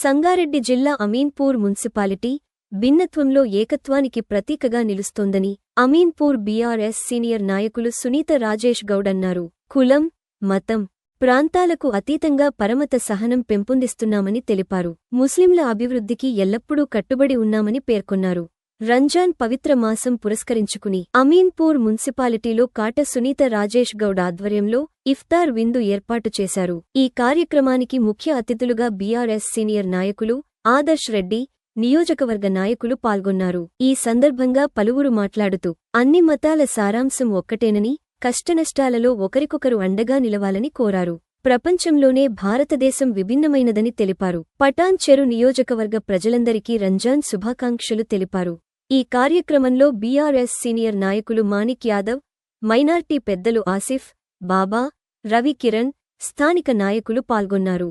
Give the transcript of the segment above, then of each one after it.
సంగారెడ్డి జిల్లా అమీన్పూర్ మున్సిపాలిటీ భిన్నత్వంలో ఏకత్వానికి ప్రతీకగా నిలుస్తోందని అమీన్పూర్ బీఆర్ఎస్ సీనియర్ నాయకులు సునీత రాజేష్ గౌడ్ అన్నారు కులం మతం ప్రాంతాలకు అతీతంగా పరమత సహనం పెంపొందిస్తున్నామని తెలిపారు. ముస్లింల అభివృద్ధికి ఎల్లప్పుడూ కట్టుబడి ఉన్నామని పేర్కొన్నారు. రంజాన్ పవిత్ర మాసం పురస్కరించుకుని అమీన్పూర్ మున్సిపాలిటీలో కాట సునీత రాజేష్ గౌడ్ ఆధ్వర్యంలో ఇఫ్తార్ విందు ఏర్పాటు చేశారు. ఈ కార్యక్రమానికి ముఖ్య అతిథులుగా బీఆర్ఎస్ సీనియర్ నాయకులు ఆదర్శ్ రెడ్డి నియోజకవర్గ నాయకులు పాల్గొన్నారు. ఈ సందర్భంగా పలువురు మాట్లాడుతూ అన్ని మతాల సారాంశం ఒక్కటేనని కష్టనష్టాలలో ఒకరికొకరు అండగా నిలవాలని కోరారు. ప్రపంచంలోనే భారతదేశం విభిన్నమైనదని తెలిపారు. పటాన్ చెరు నియోజకవర్గ ప్రజలందరికీ రంజాన్ శుభాకాంక్షలు తెలిపారు. ఈ కార్యక్రమంలో బీఆర్ఎస్ సీనియర్ నాయకులు మాణిక్ యాదవ్ మైనార్టీ పెద్దలు ఆసిఫ్ బాబా రవి కిరణ్ స్థానిక నాయకులు పాల్గొన్నారు.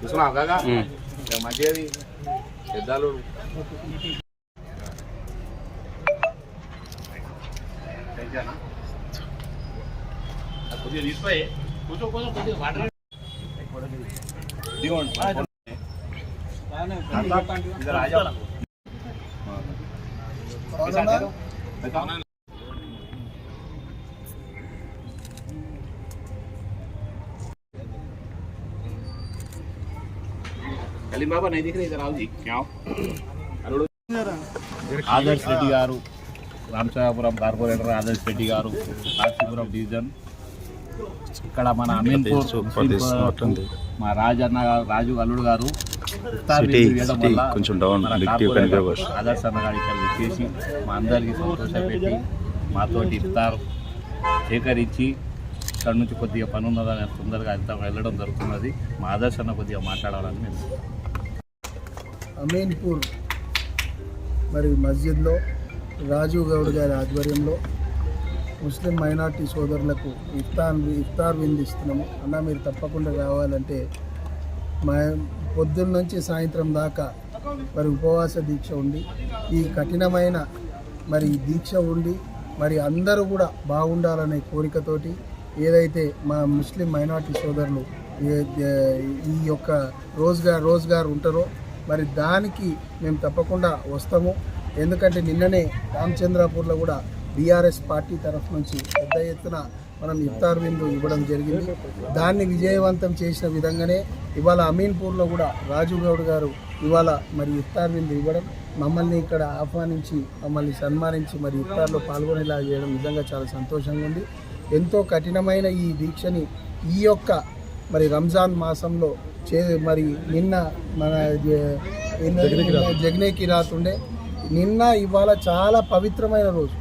చూసుకున్నావు కాగా మంచిది పెద్దలు కొద్దిగా తీసిపోయి కొంచెం కొంచెం కొద్దిగా వాటర్ ఇది రాజా कलीम बाबा नहीं दिख रहे इधर आओ जी क्या అల్లుడు ఆదర్శ్ రెడ్డి గారు రామచంద్రపురం కార్పొరేటర్ ఆదర్శ్ రెడ్డి గారు కాశీపురం డివిజన్ ఇక్కడ మన అమీన్పూర్ ముస్లిం మా రాజు అన్న గారు రాజు అల్లుడు గారు ఇఫ్తార్ సిటీ విందు చేయడం సిటీ వల్ల కొంచెం డౌన్ మన లిఫ్ట్ కార్పొరేటర్ కనిపించవచ్చు ఆదర్శ్ అన్న గారు ఇక్కడ చేసి మా అందరికీ సంతోషపెట్టి మాతోటి ఇఫ్తార్ సేకరించి ఇక్కడ నుంచి కొద్దిగా పని ఉన్నదని తొందరగా వెళ్తాం వెళ్ళడం జరుగుతున్నది మా ఆదర్శ్ అన్న కొద్దిగా మాట్లాడాలని నేను అమీన్పూర్ మరి మస్జిద్లో రాజీవ్ గౌడ్ గారి ఆధ్వర్యంలో ముస్లిం మైనార్టీ సోదరులకు ఇఫ్తార్ ఇఫ్తార్ విందిస్తున్నాము. అన్న మీరు తప్పకుండా రావాలంటే మా పొద్దున్న నుంచి సాయంత్రం దాకా మరి ఉపవాస దీక్ష ఉండి ఈ కఠినమైన మరి దీక్ష ఉండి మరి అందరూ కూడా బాగుండాలనే కోరికతోటి ఏదైతే మా ముస్లిం మైనార్టీ సోదరులు ఈ యొక్క రోజ్గార్ రోజ్గార్ ఉంటారో మరి దానికి మేము తప్పకుండా వస్తాము. ఎందుకంటే నిన్ననే రామచంద్రాపూర్లో కూడా బీఆర్ఎస్ పార్టీ తరఫు నుంచి పెద్ద ఎత్తున మనం ఇఫ్తార్ విందు ఇవ్వడం జరిగింది. దాన్ని విజయవంతం చేసిన విధంగానే ఇవాళ అమీన్పూర్లో కూడా రాజు గౌడ్ గారు ఇవాళ మరి ఇఫ్తార్ విందు ఇవ్వడం మమ్మల్ని ఇక్కడ ఆహ్వానించి మమ్మల్ని సన్మానించి మరి ఇఫ్తార్లో పాల్గొనేలా చేయడం నిజంగా చాలా సంతోషంగా ఉంది. ఎంతో కఠినమైన ఈ దీక్షని ఈ యొక్క మరి రంజాన్ మాసంలో చే మరి నిన్న మన జగ్నేకి రాత్ ఉండే నిన్న ఇవాళ చాలా పవిత్రమైన రోజు.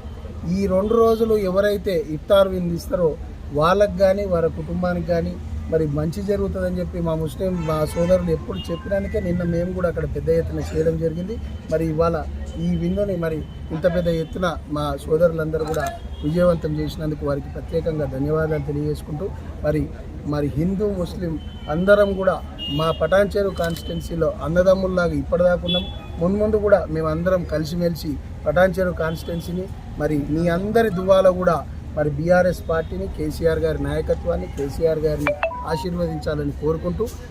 ఈ రెండు రోజులు ఎవరైతే ఇఫ్తార్ విందు ఇస్తారో వాళ్ళకి కానీ వారి కుటుంబానికి కానీ మరి మంచి జరుగుతుందని చెప్పి మా ముస్లిం మా సోదరులు ఎప్పుడు చెప్పినానికే నిన్న మేము కూడా అక్కడ పెద్ద ఎత్తున చేయడం జరిగింది. మరి ఇవాళ ఈ విందుని మరి ఇంత పెద్ద ఎత్తున మా సోదరులందరూ కూడా విజయవంతం చేసినందుకు వారికి ప్రత్యేకంగా ధన్యవాదాలు తెలియజేసుకుంటూ మరి మరి హిందూ ముస్లిం అందరం కూడా మా పటాన్చేరు కాన్స్టిట్యున్సీలో అన్నదమ్ముల్లాగా ఇప్పటిదాకా ఉన్నాం. మున్ముందు కూడా మేము అందరం కలిసిమెలిసి పటాన్చేరు కాన్స్టిట్యున్సీని మరి మీ అందరి దువాలో కూడా మరి బీఆర్ఎస్ పార్టీని కేసీఆర్ గారి నాయకత్వాన్ని కేసీఆర్ గారిని ఆశీర్వదించాలని కోరుకుంటూ